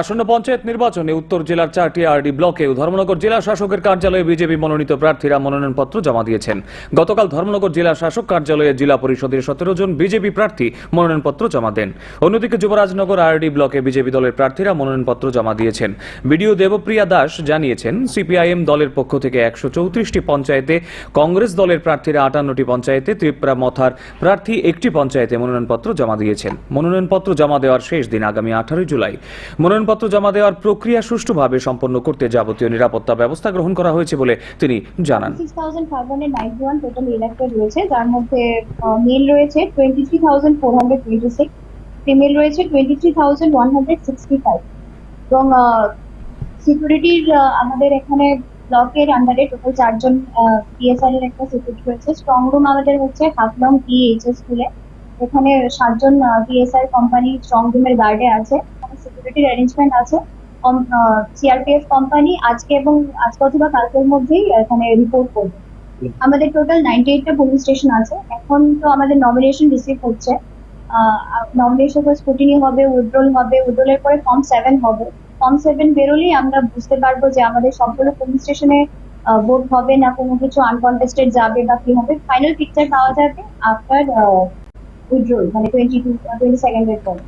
আসন্ন পঞ্চায়েত নির্বাচনে উত্তর জেলার চারটি আরডি ব্লকে ধর্মনগর জেলা শাসকের কার্যালয়ে বিজেপি মনোনীত প্রার্থীরা মনোনয়নপত্র জমা দিয়েছেন। গতকাল ধর্মনগর জেলা শাসক কার্যালয়ে জেলা পরিষদের সতেরো জন বিজেপি প্রার্থী মনোনয়নপত্র জমা দেন। অন্যদিকে যুবরাজনগর আরডি ব্লকে বিজেপি দলের প্রার্থীরা মনোনয়নপত্র জমা দিয়েছেন। বিডিও দেবপ্রিয়া দাস জানিয়েছেন, সিপিআইএম দলের পক্ষ থেকে একশো চৌত্রিশটি পঞ্চায়েতে, কংগ্রেস দলের প্রার্থীরা আটান্নটি পঞ্চায়েতে, ত্রিপুরা মথার প্রার্থী একটি পঞ্চায়েতে মনোনয়নপত্র জমা দিয়েছেন। মনোনয়নপত্র জমা দেওয়ার শেষ দিন আগামী আঠারোই জুলাই। মনোনয়নপত্র জমা দেওয়ার প্রক্রিয়া সুষ্ঠুভাবে সম্পন্ন করতে যাবতীয় নিরাপত্তা ব্যবস্থা গ্রহণ করা হয়েছে বলে তিনি জানান। টোটাল ইলেক্টেড রয়েছে, যার মধ্যে মেল রয়েছে twenty three thousand four hundred six female রয়েছে টোয়েন্টি থ্রি সিক্সটি ফাইভ এবং সিকিউরিটির আমাদের এখানে ব্লকের আন্ডারে টোটাল চারজন পিএসআর এর একটা সিকিউরিটি রয়েছে। স্ট্রং রুম আমাদের হচ্ছে হাফলং পিএইচএস স্কুলে এখানে সাতজন পিএসআর কোম্পানি স্ট্রং রুমের গার্ডে আছে। সিকিউরিটির অ্যারেঞ্জমেন্ট আছে। সিআরপিএফ কোম্পানি আজকে এবং আজকে অথবা কালকের মধ্যেই এখানে রিপোর্ট করবে। আমাদের টোটাল নাইনটি এইটটা পুলিশ স্টেশন আছে। এখন তো আমাদের নমিনেশন রিসিভ হচ্ছে। নমিনেশন স্কুটিনি হবে উইড্রোল হবে উইড্রোলের পরে ফর্ম সেভেন হবে। ফর্ম সেভেন বেরোলেই আমরা বুঝতে পারব যে আমাদের সবগুলো পুলিশ স্টেশনে ভোট হবে না কোনো কিছু আনকনটেস্টেড যাবে বা কি হবে। ফাইনাল পিকচার পাওয়া যাবে আফটার উইড্রোল মানে টোয়েন্টি টু টোয়েন্টি সেকেন্ডের পরে।